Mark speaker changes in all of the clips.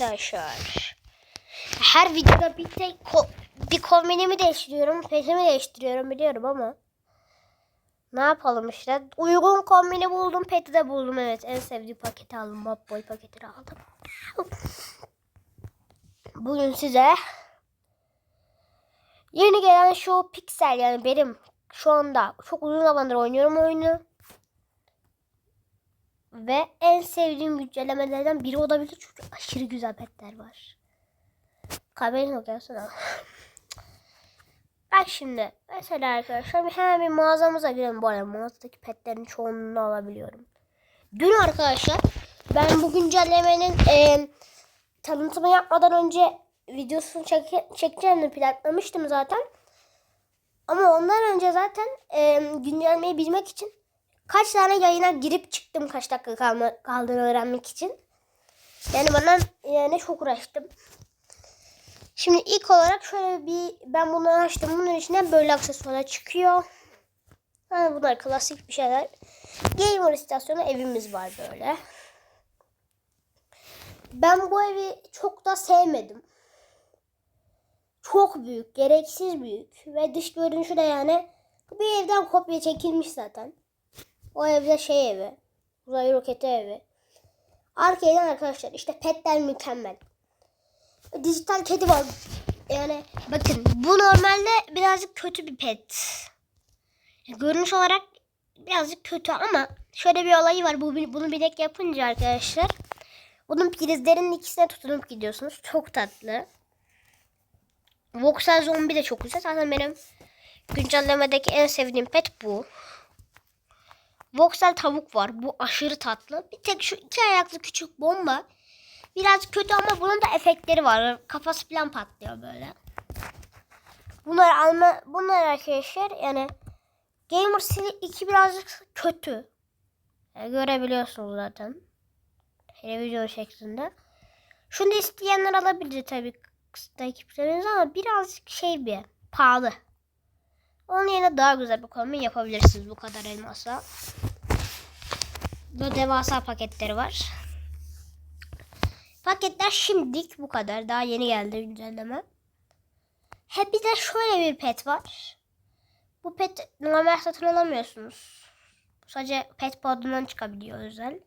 Speaker 1: arkadaşlar. Her videoda bir tek ko- bir kombinimi değiştiriyorum, petimi değiştiriyorum biliyorum ama ne yapalım işte. Uygun kombini buldum, peti de buldum. Evet, en sevdiğim paketi aldım. Bad Boy paketini aldım. Bugün size yeni gelen şu Pixel yani benim şu anda çok uzun zamandır oynuyorum oyunu. Ve en sevdiğim güncellemelerden biri olabilir çünkü aşırı güzel petler var. Kahvenin yok gelsene. Bak şimdi mesela arkadaşlar hemen bir mağazamıza girelim. Bu arada mağazadaki petlerin çoğunluğunu alabiliyorum. Dün arkadaşlar ben bu güncellemenin e, tanıtımı yapmadan önce videosunu çek çekeceğimi planlamıştım zaten. Ama ondan önce zaten e, güncellemeyi bilmek için kaç tane yayına girip çıktım kaç dakika kalma, kaldığını öğrenmek için. Yani bana yani çok uğraştım. Şimdi ilk olarak şöyle bir ben bunu açtım. Bunun içinden böyle aksesuarlar çıkıyor. Ha, bunlar klasik bir şeyler. Gamer istasyonu evimiz var böyle. Ben bu evi çok da sevmedim. Çok büyük, gereksiz büyük ve dış görünüşü de yani bir evden kopya çekilmiş zaten. O evde şey evi. Uzay roketi evi. Arkadan arkadaşlar işte petler mükemmel. Dijital kedi var. Yani bakın bu normalde birazcık kötü bir pet. Görünüş olarak birazcık kötü ama şöyle bir olayı var. Bu bunu bilek yapınca arkadaşlar bunun prizlerinin ikisine tutunup gidiyorsunuz. Çok tatlı. Voxel zombi de çok güzel. Zaten benim güncellemedeki en sevdiğim pet bu. Voxel tavuk var. Bu aşırı tatlı. Bir tek şu iki ayaklı küçük bomba. Biraz kötü ama bunun da efektleri var. Kafası falan patlıyor böyle. Bunlar alma bunlar arkadaşlar yani Gamer City 2 birazcık kötü. Yani görebiliyorsunuz zaten. Televizyon şeklinde. Şunu isteyenler alabilir tabii kısıtlı ekipleriniz ama birazcık şey bir pahalı. Onun yerine daha güzel bir kombin yapabilirsiniz bu kadar elmasa. Böyle devasa paketleri var. Paketler şimdilik bu kadar. Daha yeni geldi güncelleme. He bir de şöyle bir pet var. Bu pet normal satın alamıyorsunuz. Sadece pet podundan çıkabiliyor özel.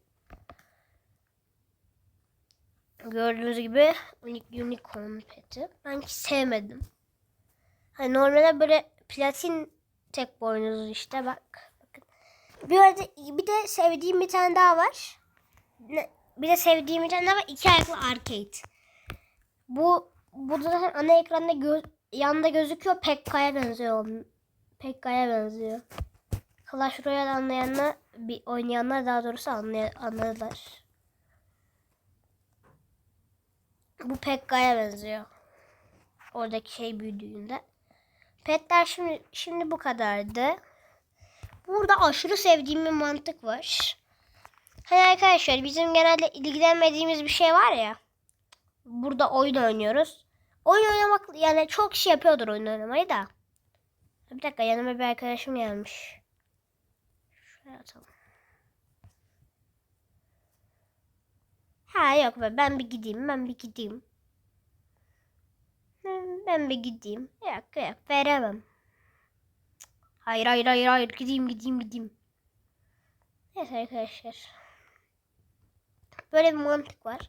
Speaker 1: Gördüğünüz gibi unicorn peti. Ben hiç sevmedim. Hani normalde böyle platin tek boynuzlu işte bak. Bakın. Bir, arada, bir de sevdiğim bir tane daha var. Bir de sevdiğim bir tane daha var. İki ayaklı arcade. Bu burada zaten ana ekranda gö yanında gözüküyor. Pekka'ya benziyor. Pekka'ya benziyor. Clash Royale anlayanlar, bir oynayanlar daha doğrusu anlay anladılar. Bu Pekka'ya benziyor. Oradaki şey büyüdüğünde. Petler şimdi şimdi bu kadardı. Burada aşırı sevdiğim bir mantık var. Hani arkadaşlar bizim genelde ilgilenmediğimiz bir şey var ya. Burada oyun oynuyoruz. Oyun oynamak yani çok kişi yapıyordur oyun oynamayı da. Bir dakika yanıma bir arkadaşım gelmiş. Şuraya atalım. Ha yok be ben bir gideyim ben bir gideyim. Ben bir gideyim. Yok yok veremem. Hayır hayır hayır hayır gideyim gideyim gideyim. Neyse arkadaşlar. Böyle bir mantık var.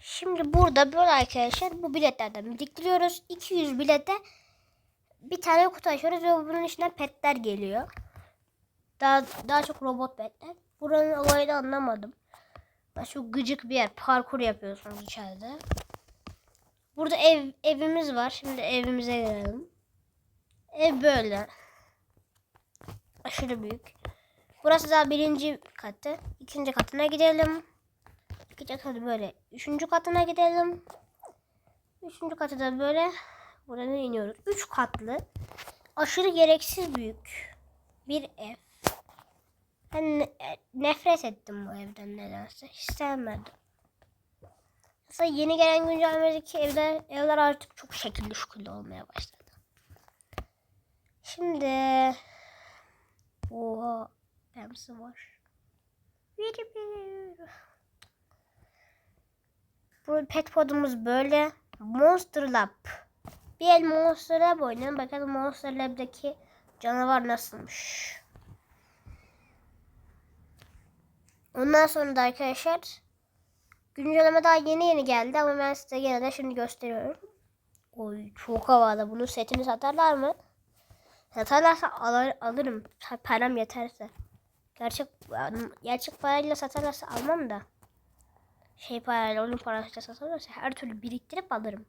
Speaker 1: Şimdi burada böyle arkadaşlar bu biletlerden biriktiriyoruz. 200 bilete bir tane kutu açıyoruz ve bunun içinden petler geliyor. Daha daha çok robot petler. Buranın olayını anlamadım. Şu gıcık bir yer. Parkur yapıyorsunuz içeride. Burada ev evimiz var. Şimdi evimize girelim. Ev böyle. Aşırı büyük. Burası da birinci katı. İkinci katına gidelim. İkinci katı böyle. Üçüncü katına gidelim. Üçüncü katı da böyle. Buradan iniyoruz. Üç katlı. Aşırı gereksiz büyük. Bir ev. Ben ne- nefret ettim bu evden nedense. Hiç sevmedim. Mesela yeni gelen güncellemedeki evler, evler artık çok şekilli şukullu olmaya başladı. Şimdi Oha Pemsi var. Bu pet podumuz böyle. Monster Lab. Bir el Monster Lab oynayalım. Bakalım Monster Lab'daki canavar nasılmış. Ondan sonra da arkadaşlar güncelleme daha yeni yeni geldi ama ben size gene de şimdi gösteriyorum. Oy çok havalı. Bunun setini satarlar mı? Satarlarsa alır, alırım. Param yeterse. Gerçek gerçek parayla satarlarsa almam da. Şey parayla onun parasıyla satarlarsa her türlü biriktirip alırım.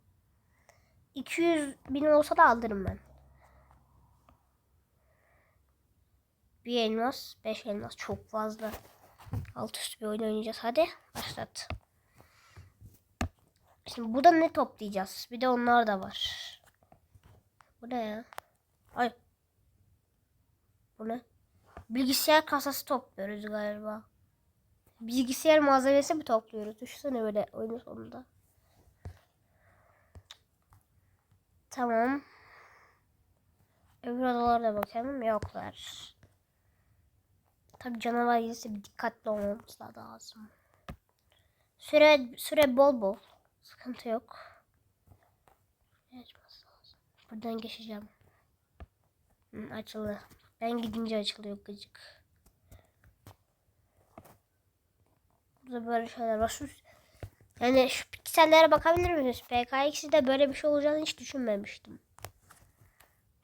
Speaker 1: 200 bin olsa da alırım ben. Bir elmas, beş elmas çok fazla. Alt üstü bir oyun oynayacağız. Hadi başlat. Şimdi burada ne toplayacağız? Bir de onlar da var. Bu ne ya? Ay. Bu ne? Bilgisayar kasası topluyoruz galiba. Bilgisayar malzemesi mi topluyoruz? Düşünsene böyle oyunun sonunda. Tamam. Öbür odalara da bakalım. Yoklar. Tabi canavar gelirse dikkatli olmamız lazım. Süre, süre bol bol. Sıkıntı yok. Açması. Buradan geçeceğim. Hı, açıldı. Ben gidince açılıyor gıcık. Burada böyle şeyler var. Şu, yani şu piksellere bakabilir misiniz? PKX'de böyle bir şey olacağını hiç düşünmemiştim.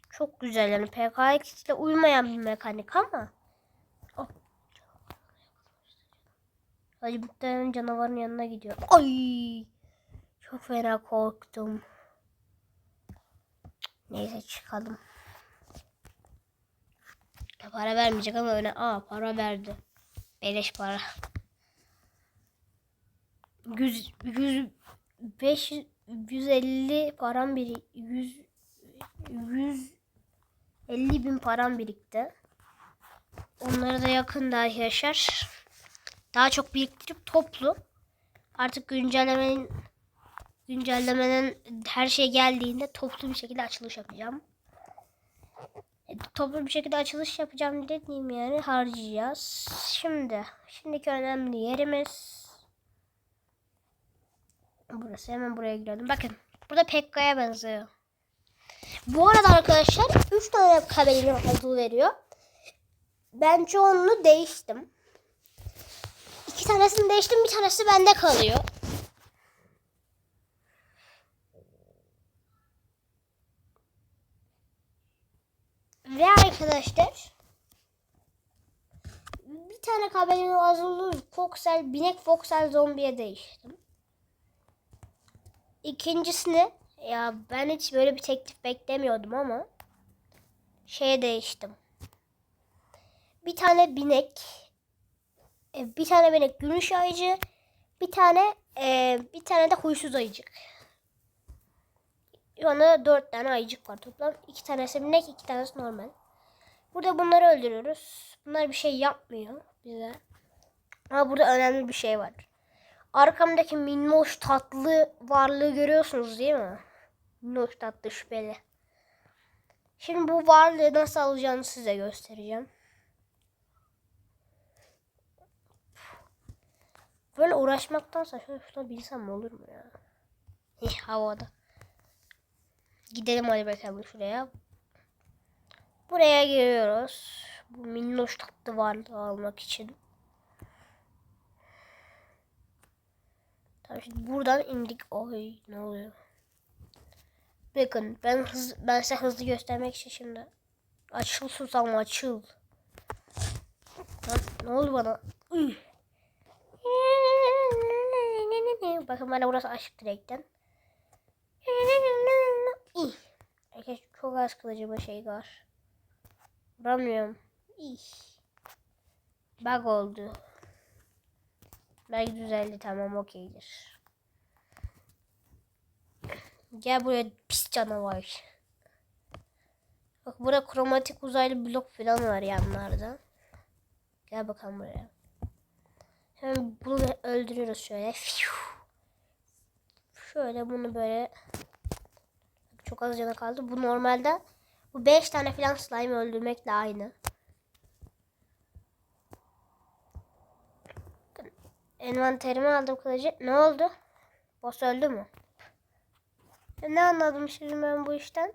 Speaker 1: Çok güzel yani PKX ile uymayan bir mekanik ama. Oh. Hadi muhtemelen canavarın yanına gidiyor. Ay! Çok fena korktum. Neyse çıkalım. Para vermeyecek ama öyle. Aa para verdi. Beleş para. 100 100 500 150 param biri 100 150 bin param birikti. Onları da yakında arkadaşlar. Daha çok biriktirip toplu. Artık güncellemenin güncellemenin her şey geldiğinde toplu bir şekilde açılış yapacağım. E, toplu bir şekilde açılış yapacağım dediğim yani harcayacağız. Şimdi şimdiki önemli yerimiz burası. Hemen buraya girelim. Bakın burada Pekka'ya benziyor. Bu arada arkadaşlar 3 tane kabelin olduğu veriyor. Ben çoğunluğu değiştim. İki tanesini değiştim bir tanesi bende kalıyor. Ve arkadaşlar bir tane kabelin azılı Foxel, binek Foxel zombiye değiştim. İkincisini ya ben hiç böyle bir teklif beklemiyordum ama şeye değiştim. Bir tane binek e, bir tane binek gümüş ayıcı bir tane e, bir tane de huysuz ayıcık. Şu dört tane ayıcık var toplam. iki tanesi binek iki tanesi normal. Burada bunları öldürüyoruz. Bunlar bir şey yapmıyor bize. Ama burada önemli bir şey var. Arkamdaki minnoş tatlı varlığı görüyorsunuz değil mi? Minnoş tatlı şüpheli. Şimdi bu varlığı nasıl alacağını size göstereceğim. Böyle uğraşmaktansa şöyle şuna bilsem olur mu ya? Hih havada. Gidelim hadi bakalım şuraya. Buraya giriyoruz. Bu minnoş tatlı varlığı almak için. Tamam şimdi buradan indik. Oy ne oluyor? Bakın ben hız ben size hızlı göstermek için şimdi açıl susam açıl. Lan, ne oldu bana? Üy. Bakın bana burası açık direkten. Herkes çok az kılıcıma şey var. Vuramıyorum. Bug oldu. Belki düzeldi tamam okeydir. Gel buraya pis canavar. Bak burada kromatik uzaylı blok falan var yanlarda. Gel bakalım buraya. Hemen bunu öldürüyoruz şöyle. Şöyle bunu böyle çok az canı kaldı. Bu normalde bu 5 tane falan slime öldürmekle aynı. Envanterimi aldım kılıcı. Ne oldu? Boss öldü mü? E, ne anladım şimdi ben bu işten?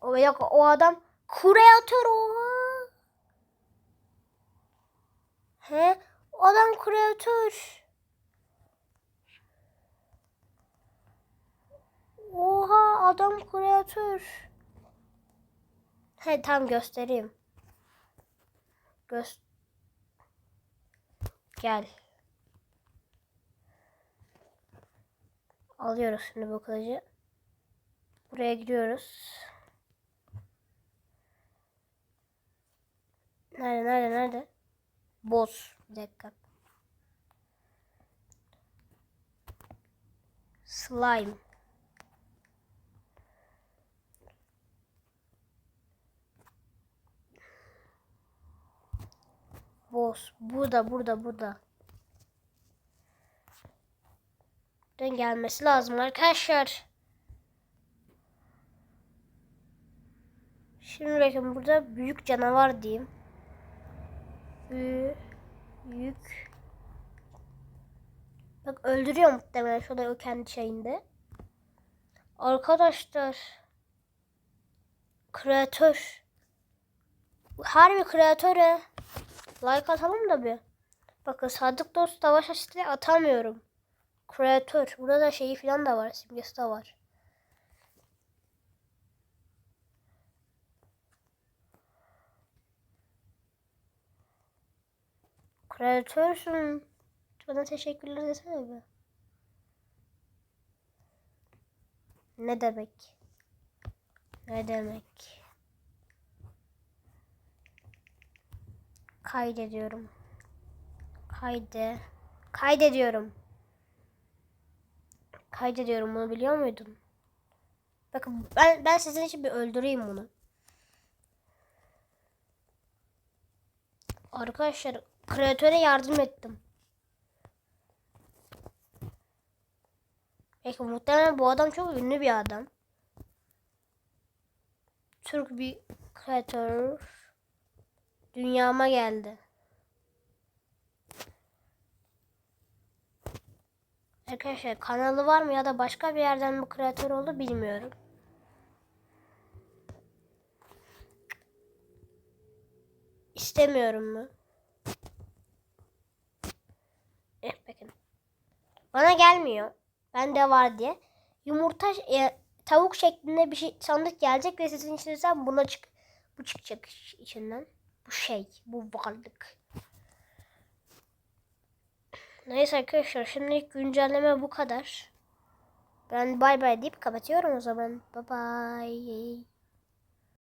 Speaker 1: O yok o adam kreatör o. He? Adam kreatör. Oha adam kreatör. He tam göstereyim. Göz Gel. Alıyoruz şimdi bu kılıcı. Buraya gidiyoruz. Nerede nerede nerede? Boss. Bir dakika. Slime. Boss. Burada burada burada. Buradan gelmesi lazım arkadaşlar. Şimdi bakın burada büyük canavar diyeyim. Büyük. Bak öldürüyor muhtemelen şurada o kendi şeyinde. Arkadaşlar. Kreatör. Harbi kreatöre. Like atalım da bir. Bakın sadık dost savaş asitleri atamıyorum. Kreatör. Burada da şeyi falan da var. Simgesi de var. Kreatörsün. Bana teşekkürler desene be. Ne demek? Ne demek? Kaydediyorum. Kayde. Kaydediyorum. Kaydediyorum bunu biliyor muydun? Bakın ben, ben sizin için bir öldüreyim bunu. Arkadaşlar kreatöre yardım ettim. Peki muhtemelen bu adam çok ünlü bir adam. Türk bir kreatör dünyama geldi. Arkadaşlar kanalı var mı ya da başka bir yerden bu kreatör oldu bilmiyorum. İstemiyorum mu? Eh bakın. Bana gelmiyor. Bende var diye. Yumurta e, tavuk şeklinde bir şey sandık gelecek ve sizin içinizden buna çık bu çıkacak içinden. Bu şey, bu varlık. Neyse arkadaşlar şimdilik güncelleme bu kadar. Ben bay bay deyip kapatıyorum o zaman. Bye bye.